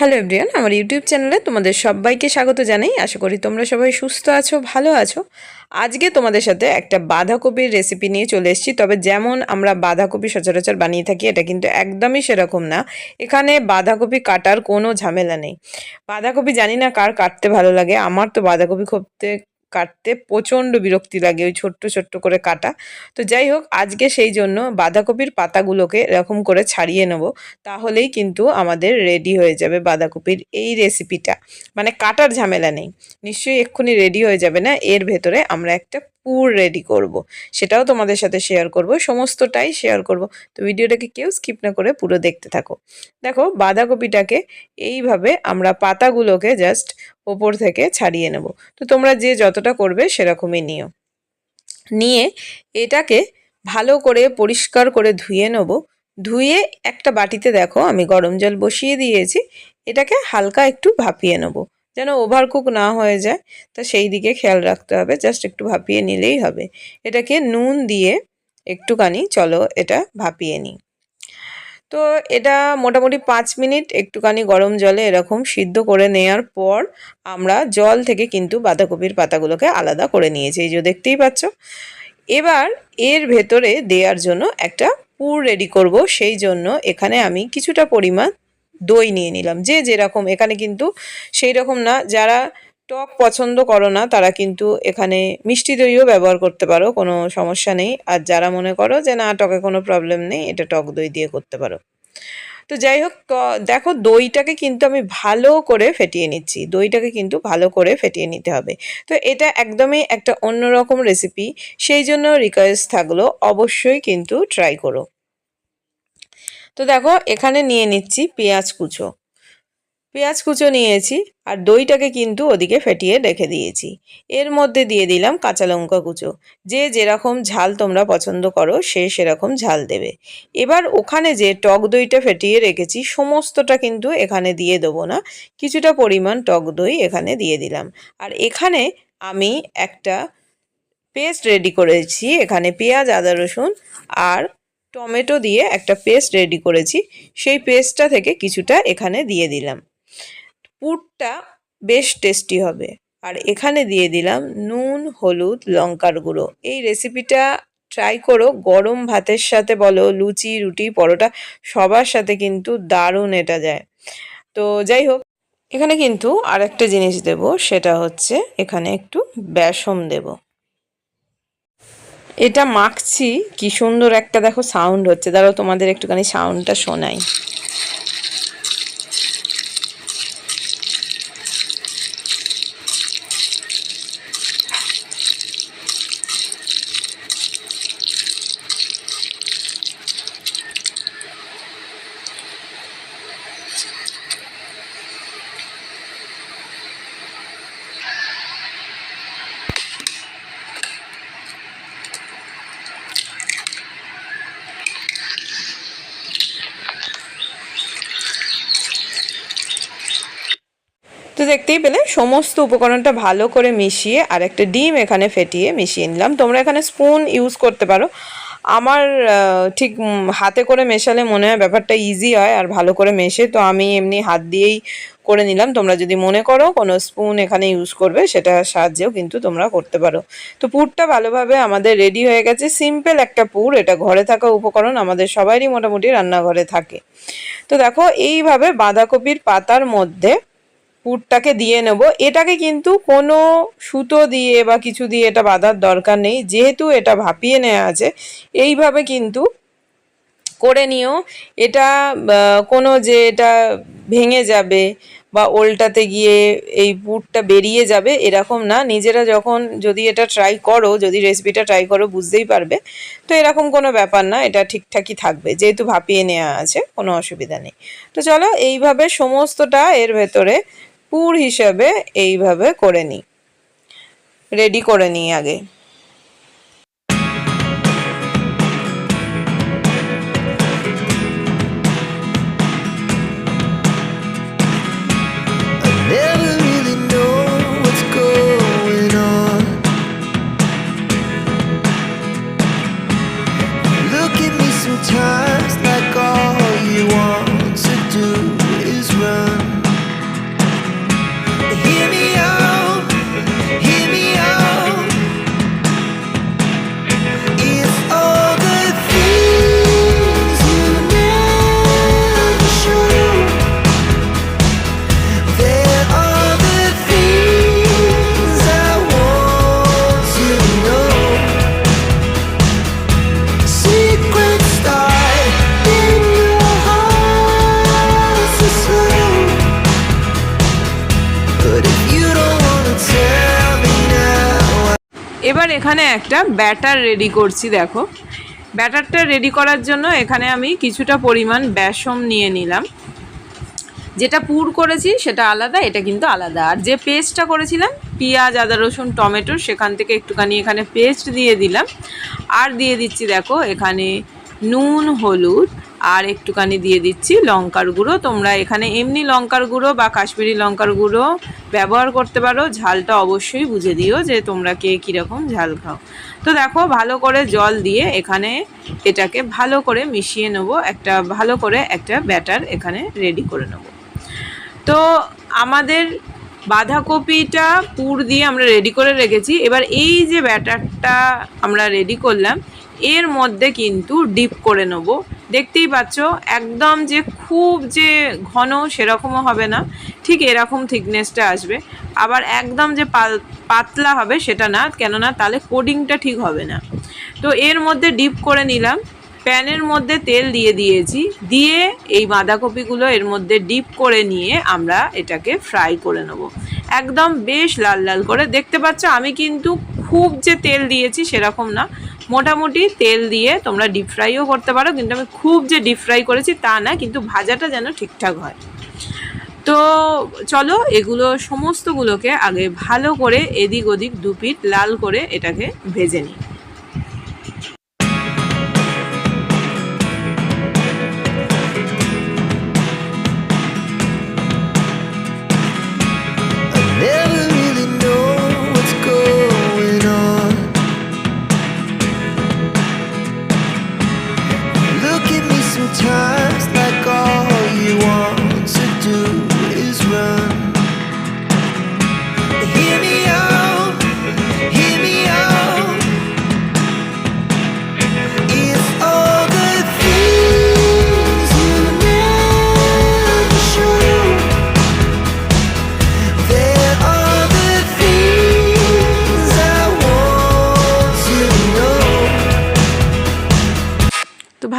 Hello everyone আমার YouTube চ্যানেলে তোমাদের সবাইকে স্বাগত জানাই। আশা করি তোমরা সবাই সুস্থ আছো, ভালো আছো। আজকে তোমাদের সাথে একটা বাঁধাকপির রেসিপি নিয়ে চলে এসেছি। তবে যেমন আমরা বাঁধাকপি সচরাচর বানিয়ে থাকি, এটা কিন্তু একদমই সেরকম না। এখানে বাঁধাকপি কাটার কোনো ঝামেলা নেই। বাঁধাকপি জানি না কার কাটতে ভালো লাগে। আমার তো বাঁধাকপি খুবতে কাটতে প্রচণ্ড বিরক্তি লাগে ওই ছোট্ট ছোট্ট করে কাটা। তো যাই হোক, আজকে সেই জন্য বাঁধাকপির পাতাগুলোকে এরকম করে ছাড়িয়ে নেব, তাহলেই কিন্তু আমাদের রেডি হয়ে যাবে বাঁধাকপির এই রেসিপিটা মানে কাটার ঝামেলা নেই। নিশ্চয়ই এক্ষুনি রেডি হয়ে যাবে না, এর ভেতরে আমরা একটা পুর রেডি করব। সেটাও তোমাদের সাথে শেয়ার করব, সমস্তটাই শেয়ার করব। তো ভিডিওটাকে কেউ স্কিপ না করে পুরো দেখতে থাকো। দেখো, বাঁধাকপিটাকে এইভাবে আমরা পাতাগুলোকে জাস্ট ওপর থেকে ছাড়িয়ে নেব। তো তোমরা যে যতটা করবে সেরকমই নিও। নিয়ে এটাকে ভালো করে পরিষ্কার করে ধুয়ে নেব। ধুয়ে একটা বাটিতে দেখো, আমি গরম জল বসিয়ে দিয়েছি। এটাকে হালকা একটু ভাপিয়ে নেব। যেন ওভারকুক না হয়ে যায়, তা সেই দিকে খেয়াল রাখতে হবে। জাস্ট একটু ভাপিয়ে নিলেই হবে। এটাকে নুন দিয়ে একটুখানি, চলো এটা ভাপিয়ে নিই। তো এটা মোটামুটি পাঁচ মিনিট একটুখানি গরম জলে এরকম সিদ্ধ করে নেওয়ার পর আমরা জল থেকে কিন্তু বাঁধাকপির পাতাগুলোকে আলাদা করে নিয়েছি। এই যে দেখতেই পাচ্ছ। এবার এর ভেতরে দেওয়ার জন্য একটা পুর রেডি করব। সেই জন্য এখানে আমি কিছুটা পরিমাণ দই নিয়ে নিলাম। যে যেরকম, এখানে কিন্তু সেই রকম না। যারা টক পছন্দ করো না, তারা কিন্তু এখানে মিষ্টি দইও ব্যবহার করতে পারো, কোনো সমস্যা নেই। আর যারা মনে করো যে, না, টকে কোনো প্রবলেম নেই, এটা টক দই দিয়ে করতে পারো। তো যাই হোক দেখো দইটাকে কিন্তু আমি ভালো করে ফেটিয়ে নিচ্ছি। দইটাকে কিন্তু ভালো করে ফেটিয়ে নিতে হবে। তো এটা একদমই একটা অন্যরকম রেসিপি সেই জন্য রিকোয়েস্ট থাকল, অবশ্যই কিন্তু ট্রাই করো। তো দেখো, এখানে নিয়ে নিচ্ছি পেঁয়াজ কুচো। পেঁয়াজ কুচো নিয়েছি আর দইটাকে কিন্তু ওদিকে ফেটিয়ে রেখে দিয়েছি। এর মধ্যে দিয়ে দিলাম কাঁচা লঙ্কা কুচো। যে যেরকম ঝাল তোমরা পছন্দ করো, সে সেরকম ঝাল দেবে। এবার ওখানে যে টক দইটা ফেটিয়ে রেখেছি, সমস্তটা কিন্তু এখানে দিয়ে দেবো না। কিছুটা পরিমাণ টক দই এখানে দিয়ে দিলাম। আর এখানে আমি একটা পেস্ট রেডি করেছি। এখানে পেঁয়াজ, আদা, রসুন আর টমেটো দিয়ে একটা পেস্ট রেডি করেছি। সেই পেস্টটা থেকে কিছুটা এখানে দিয়ে দিলাম। পুরটা বেশ টেস্টি হবে। আর এখানে দিয়ে দিলাম নুন, হলুদ, লঙ্কার গুঁড়ো। এই রেসিপিটা ট্রাই করো। গরম ভাতের সাথে বলো, লুচি, রুটি, পরোটা, সবার সাথে কিন্তু দারুণ এটা যায়। তো যাই হোক, এখানে কিন্তু আরেকটা জিনিস দেব, সেটা হচ্ছে এখানে একটু বেসম দেব। এটা মাখছি কি সুন্দর একটা দেখো সাউন্ড হচ্ছে। দাঁড়াও তোমাদের একটুখানি সাউন্ডটা শোনাই। তো দেখতেই পেলে, সমস্ত উপকরণটা ভালো করে মিশিয়ে আর একটা ডিম এখানে ফেটিয়ে মিশিয়ে নিলাম। তোমরা এখানে স্পুন ইউজ করতে পারো। আমার ঠিক হাতে করে মেশালে মনে হয় ব্যাপারটা ইজি হয় আর ভালো করে মেশে তো আমি এমনি হাত দিয়েই করে নিলাম। তোমরা যদি মনে করো কোনো স্পুন এখানে ইউজ করবে সেটা সাহায্যেও কিন্তু তোমরা করতে পারো। তো পুরটা ভালোভাবে আমাদের রেডি হয়ে গেছে। সিম্পল একটা পুর, এটা ঘরে থাকা উপকরণ, আমাদের সবারই মোটামুটি রান্নাঘরে থাকে। তো দেখো, এইভাবে বাঁধাকপির পাতার মধ্যে পুরটাকে দিয়ে নেব। এটাকে কিন্তু কোনো সুতো দিয়ে বা কিছু দিয়ে এটা বাঁধার দরকার নেই। যেহেতু এটা ভাপিয়ে নেওয়া আছে, এইভাবে কিন্তু করে নিও। এটা কোনো যে এটা ভেঙে যাবে বা ওল্টাতে গিয়ে এই পুরটা বেরিয়ে যাবে, এরকম না। নিজেরা যখন যদি এটা ট্রাই করো, যদি রেসিপিটা ট্রাই করো, বুঝতেই পারবে। তো এরকম কোনো ব্যাপার না, এটা ঠিকঠাকই থাকবে। যেহেতু ভাপিয়ে নেওয়া আছে, কোনো অসুবিধা নেই। তো চলো, এইভাবে সমস্তটা এর ভেতরে পুর হিসাবে এইভাবে করে নিই। রেডি করে নিই আগে। এবার এখানে একটা ব্যাটার রেডি করছি, দেখো। ব্যাটারটা রেডি করার জন্য এখানে আমি কিছুটা পরিমাণ বেসম নিয়ে নিলাম। যেটা পুর করেছি সেটা আলাদা, এটা কিন্তু আলাদা। আর যে পেস্টটা করেছিলাম, পেঁয়াজ, আদা, রসুন, টমেটো, সেখান থেকে একটুখানি এখানে পেস্ট দিয়ে দিলাম। আর দিয়ে দিচ্ছি, দেখো, এখানে নুন, হলুদ আর একটুখানি দিয়ে দিচ্ছি লঙ্কার গুঁড়ো। তোমরা এখানে এমনি লঙ্কার গুঁড়ো বা কাশ্মীরি লঙ্কার গুঁড়ো ব্যবহার করতে পারো। ঝালটা অবশ্যই বুঝে দিও যে তোমরা কে কীরকম ঝাল খাও। তো দেখো, ভালো করে জল দিয়ে এখানে এটাকে ভালো করে মিশিয়ে নেব। একটা ভালো করে একটা ব্যাটার এখানে রেডি করে নেব। তো আমাদের বাঁধাকপিটা পুর দিয়ে আমরা রেডি করে রেখেছি। এবার এই যে ব্যাটারটা আমরা রেডি করলাম, এর মধ্যে কিন্তু ডিপ করে নেব। দেখতেই পাচ্ছ, একদম যে খুব যে ঘন সেরকমও হবে না, ঠিক এরকম থিকনেসটা আসবে। আবার একদম যে পাতলা হবে সেটা না, কেননা তাহলে কোডিংটা ঠিক হবে না। তো এর মধ্যে ডিপ করে নিলাম, প্যানের মধ্যে তেল দিয়ে দিয়েছি, দিয়ে এই বাঁধাকপিগুলো এর মধ্যে ডিপ করে নিয়ে আমরা এটাকে ফ্রাই করে নেব। একদম বেশ লাল লাল করে, দেখতে পাচ্ছ আমি কিন্তু খুব যে তেল দিয়েছি সেরকম না মোটামুটি তেল দিয়ে তোমরা ডিপ ফ্রাইও করতে পারো, কিন্তু আমি খুব যে ডিপ ফ্রাই করেছি তা না, কিন্তু ভাজাটা যেন ঠিকঠাক হয়। তো চলো এগুলো সমস্তগুলোকে আগে ভালো করে এদিক ওদিক দুপিট লাল করে এটাকে ভেজে নিই।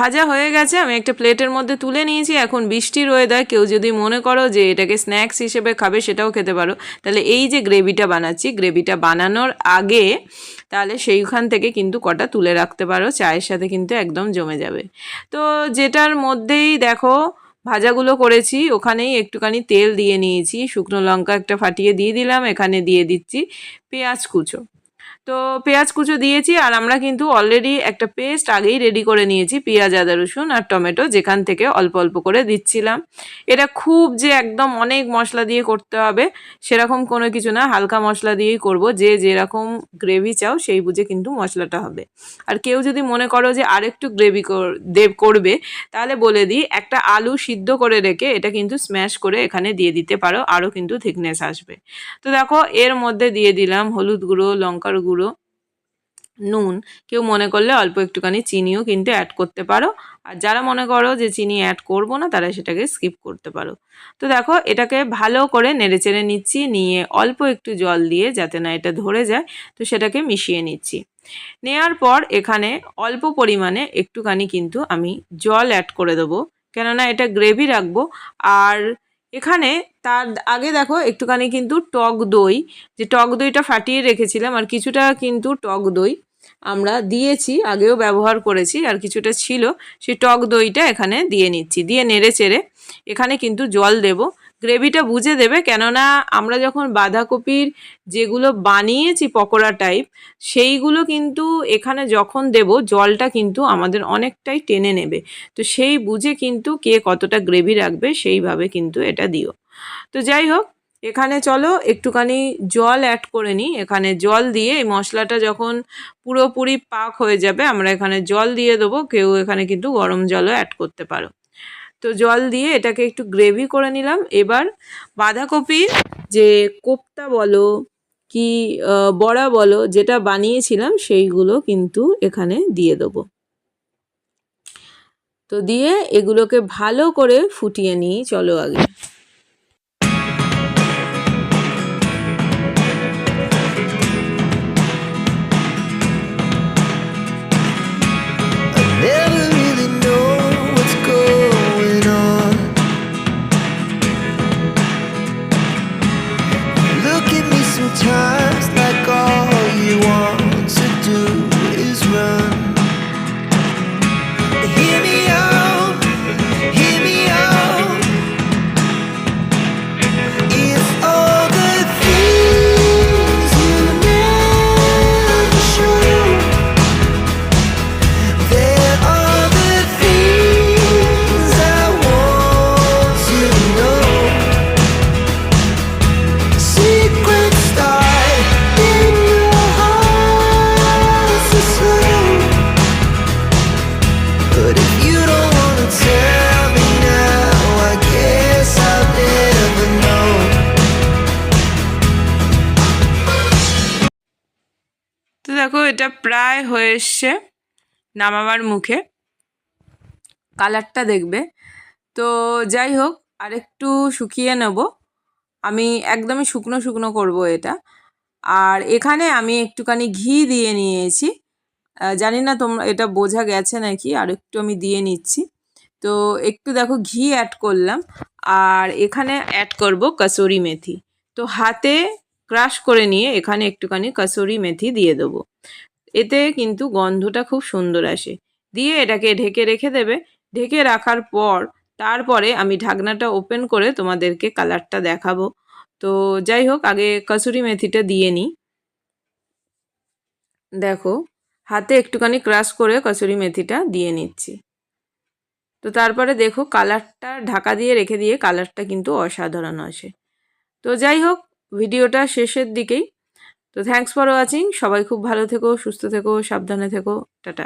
ভাজা হয়ে গেছে, আমি একটা প্লেটের মধ্যে তুলে নিয়েছি। এখন বৃষ্টির ওয়েদার কেউ যদি মনে করো যে এটাকে স্ন্যাক্স হিসেবে খাবে, সেটাও খেতে পারো। তাহলে এই যে গ্রেভিটা বানাচ্ছি গ্রেভিটা বানানোর আগে তাহলে সেইখান থেকে কিন্তু কটা তুলে রাখতে পারো, চায়ের সাথে কিন্তু একদম জমে যাবে। তো যেটার মধ্যেই দেখো, ভাজাগুলো করেছি, ওখানেই একটুখানি তেল দিয়ে নিয়েছি, শুকনো লঙ্কা একটা ফাটিয়ে দিয়ে দিলাম, এখানে দিয়ে দিচ্ছি পেঁয়াজ কুচো। তো পেঁয়াজ কুচো দিয়েছি আর আমরা কিন্তু অলরেডি একটা পেস্ট আগেই রেডি করে নিয়েছি, পেঁয়াজ, আদা, রসুন আর টমেটো যেখান থেকে অল্প অল্প করে দিচ্ছিলাম। এটা খুব যে একদম অনেক মশলা দিয়ে করতে হবে, সেরকম কোনো কিছু না, হালকা মশলা দিয়েই করব, যে যেরকম গ্রেভি চাও সেই বুঝে কিন্তু মশলাটা হবে। আর কেউ যদি মনে করো যে আরেকটু গ্রেভি দেব করবে, তাহলে বলে দিই, একটা আলু সিদ্ধ করে রেখে এটা কিন্তু স্ম্যাশ করে এখানে দিয়ে দিতে পারো, আরও কিন্তু থিকনেস আসবে। তো দেখো, এর মধ্যে দিয়ে দিলাম হলুদ গুঁড়ো, লঙ্কার গুঁড়ো নুন, কেউ মনে করলে অল্প একটুখানি চিনিও কিন্তু অ্যাড করতে পারো। আর যারা মনে করো যে চিনি অ্যাড করব না, তারা সেটাকে স্কিপ করতে পারো। তো দেখো, এটাকে ভালো করে নেড়েচেড়ে নিচ্ছি, নিয়ে অল্প একটু জল দিয়ে যাতে না এটা ধরে যায়, তো সেটাকে মিশিয়ে নিচ্ছি। নেয়ার পর এখানে অল্প পরিমাণে একটুখানি কিন্তু আমি জল অ্যাড করে দেবো। কেননা এটা গ্রেভি রাখব, আর এখানে তার আগে দেখো একটুখানি কিন্তু টক দই, যে টক দইটা ফাটিয়ে রেখেছিলাম আর কিছুটা কিন্তু টক দই আমরা দিয়েছি, আগেও ব্যবহার করেছি আর কিছুটা ছিল, সেই টক দইটা এখানে দিয়ে নিচ্ছি, দিয়ে নেড়ে চেড়ে এখানে কিন্তু জল দেব। গ্রেভিটা বুঝে দেবে, কেননা আমরা যখন বাঁধাকপির যেগুলো বানিয়েছি পকোড়া টাইপ সেইগুলো কিন্তু এখানে যখন দেব, জলটা কিন্তু আমাদের অনেকটাই টেনে নেবে। তো সেই বুঝে কিন্তু কে কতটা গ্রেভি রাখবে, সেইভাবে কিন্তু এটা দিও। তো যাই হোক, এখানে চলো, একটুখানি জল অ্যাড করে নিই। এখানে জল দিয়ে এই মশলাটা যখন পুরোপুরি পাক হয়ে যাবে, আমরা এখানে জল দিয়ে দেবো। কেউ এখানে কিন্তু গরম জলও অ্যাড করতে পারো। তো জল দিয়ে এটাকে একটু গ্রেভি করে নিলাম। এবার বাঁধাকপির যে কোপ্তা বলো কি বড়া বলো, যেটা বানিয়েছিলাম সেইগুলো কিন্তু এখানে দিয়ে দেবো। তো দিয়ে এগুলোকে ভালো করে ফুটিয়ে নিই, চলো আগে। দেখো, এটা প্রায় হয়ে এসছে নামাবার মুখে। কালারটা দেখবে। তো যাই হোক, আরেকটু শুকিয়ে নেব। আমি একদমই শুকনো শুকনো করব এটা। আর এখানে আমি একটুখানি ঘি দিয়ে নিয়েছি। জানি না তোমরা এটা বোঝা গেছে নাকি আর একটু আমি দিয়ে নিচ্ছি। তো একটু দেখো, ঘি অ্যাড করলাম। আর এখানে অ্যাড করব কসুরি মেথি। তো হাতে ক্রাশ করে নিয়ে এখানে একটুখানি কসুরি মেথি দিয়ে দেবো। এতে কিন্তু গন্ধটা খুব সুন্দর আসে। দিয়ে এটাকে ঢেকে রেখে দেবে। ঢেকে রাখার পর, তারপরে আমি ঢাকনাটা ওপেন করে তোমাদেরকে কালারটা দেখাবো। তো যাই হোক, আগে কসুরি মেথিটা দিয়ে নিই। দেখো, হাতে একটুখানি ক্রাশ করে কসুরি মেথিটা দিয়ে নিচ্ছি। তো তারপরে দেখো কালারটা ঢাকা দিয়ে রেখে দিয়ে কালারটা কিন্তু অসাধারণ আসে। তো যাই হোক, ভিডিওটা শেষের দিকেই। তো থ্যাংকস ফর ওয়াচিং সবাই খুব ভালো থেকো সুস্থ থেকো সাবধানে থেকো। টাটা।